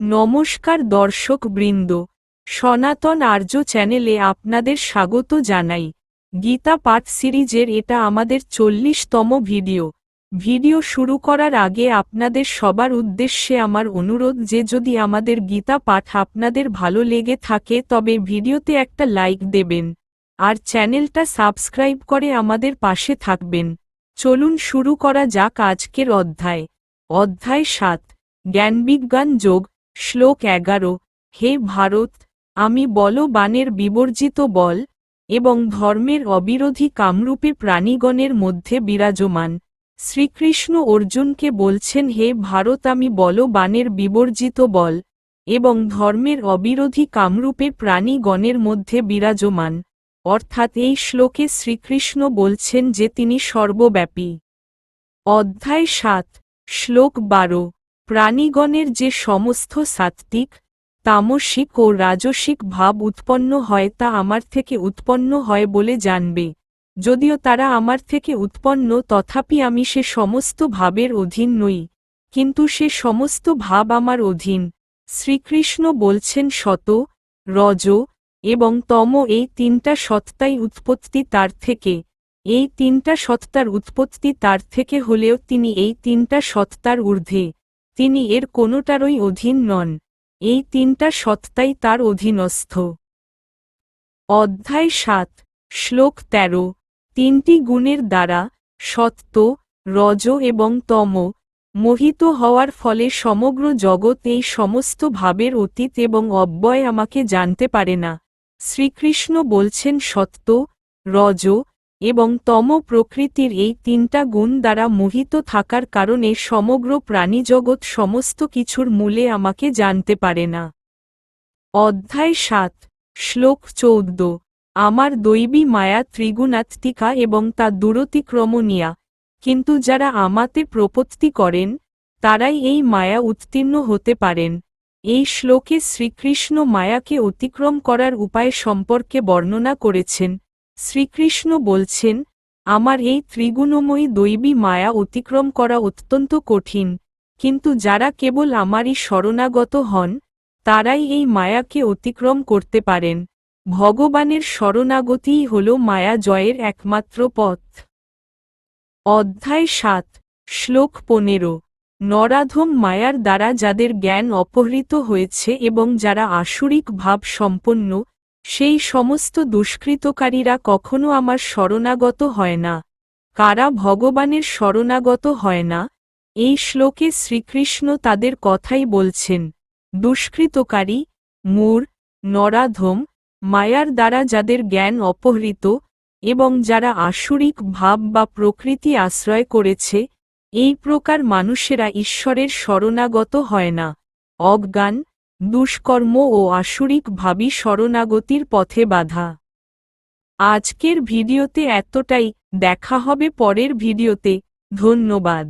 নমস্কার দর্শক বৃন্দ, সনাতন আর্য চ্যানেলে আপনাদের স্বাগত জানাই। গীতা পাঠ সিরিজের এটা আমাদের চল্লিশতম ভিডিও। ভিডিও শুরু করার আগে আপনাদের সবার উদ্দেশ্যে আমার অনুরোধ যে যদি আমাদের গীতা পাঠ আপনাদের ভালো লেগে থাকে তবে ভিডিওতে একটা লাইক দেবেন। আর চ্যানেলটা সাবস্ক্রাইব করে আমাদের পাশে থাকবেন। চলুন শুরু করা যাক আজকের অধ্যায়। অধ্যায় সাত, জ্ঞানবিজ্ঞান যোগ। শ্লোক এগারো, হে ভারত, আমি বলবানের বিবর্জিত বল এবং ধর্মের অবিরোধী কামরূপে প্রাণীগণের মধ্যে বিরাজমান। শ্রীকৃষ্ণ অর্জুনকে বলছেন, হে ভারত, আমি বলবানের বিবর্জিত বল এবং ধর্মের অবিরোধী কামরূপে প্রাণীগণের মধ্যে বিরাজমান। অর্থাৎ এই শ্লোকে শ্রীকৃষ্ণ বলছেন যে তিনি সর্বব্যাপী। অধ্যায় সাত, শ্লোক বারো প্রাণীগণের যে সমস্ত সাত্ত্বিক, তামসিক ও রাজসিক ভাব উৎপন্ন হয় তা আমার থেকে উৎপন্ন হয় বলে জানবে। যদিও তারা আমার থেকে উৎপন্ন, তথাপি আমি সে সমস্ত ভাবের অধীন নই, কিন্তু সে সমস্ত ভাব আমার অধীন। শ্রীকৃষ্ণ বলছেন শত রজ এবং তম এই তিনটা সত্তাই উৎপত্তি তার থেকে। এই তিনটা সত্তার উৎপত্তি তার থেকে হলেও তিনি এই তিনটা সত্তার ঊর্ধ্বে। তিনি এর কোনোটারই অধীন নন। এই তিনটা সত্তাই তার অধীনস্থ। অধ্যায় সাত, শ্লোক তেরো, তিনটি গুণের দ্বারা সত্য রজ এবং তম মোহিত হওয়ার ফলে সমগ্র জগৎ এই সমস্ত ভাবের অতীত এবং অব্যয় আমাকে জানতে পারে না। শ্রীকৃষ্ণ বলছেন সত্য রজ এবং তম প্রকৃতির এই তিনটা গুণ দ্বারা মোহিত থাকার কারণে সমগ্র প্রাণীজগৎ সমস্ত কিছুর মূলে আমাকে জানতে পারে না। অধ্যায় সাত, শ্লোক চৌদ্দ, আমার দৈবী মায়া ত্রিগুণাত্মিকা এবং তা দূরতিক্রমণীয়া কিন্তু যারা আমাতে প্রপত্তি করেন, তারাই এই মায়া উত্তীর্ণ হতে পারেন। এই শ্লোকে শ্রীকৃষ্ণ মায়াকে অতিক্রম করার উপায় সম্পর্কে বর্ণনা করেছেন। শ্রীকৃষ্ণ বলছেন, আমার এই ত্রিগুণময়ী দৈবী মায়া অতিক্রম করা অত্যন্ত কঠিন, কিন্তু যারা কেবল আমারই শরণাগত হন, তারাই এই মায়াকে অতিক্রম করতে পারেন। ভগবানের শরণাগতিই হল মায়া জয়ের একমাত্র পথ। অধ্যায় সাত, শ্লোক পনেরো, নরাধম মায়ার দ্বারা যাদের জ্ঞান অপহৃত হয়েছে এবং যারা আসুরিক ভাব সম্পন্ন সেই সমস্ত দুষ্কৃতকারীরা কখনো আমার শরণাগত হয় না। কারা ভগবানের শরণাগত হয় না? এই শ্লোকে শ্রীকৃষ্ণ তাদের কথাই বলছেন, দুষ্কৃতকারী মূর নরাধম, মায়ার দ্বারা যাদের জ্ঞান অপহৃত এবং যারা আসুরিক ভাব বা প্রকৃতি আশ্রয় করেছে, এই প্রকার মানুষেরা ঈশ্বরের শরণাগত হয় না। অজ্ঞান দুষ্কর্ম ও আসুরিক ভাবি শরণাগতির পথে বাধা। আজকের ভিডিওতে এতটাই, দেখা হবে পরের ভিডিওতে, ধন্যবাদ।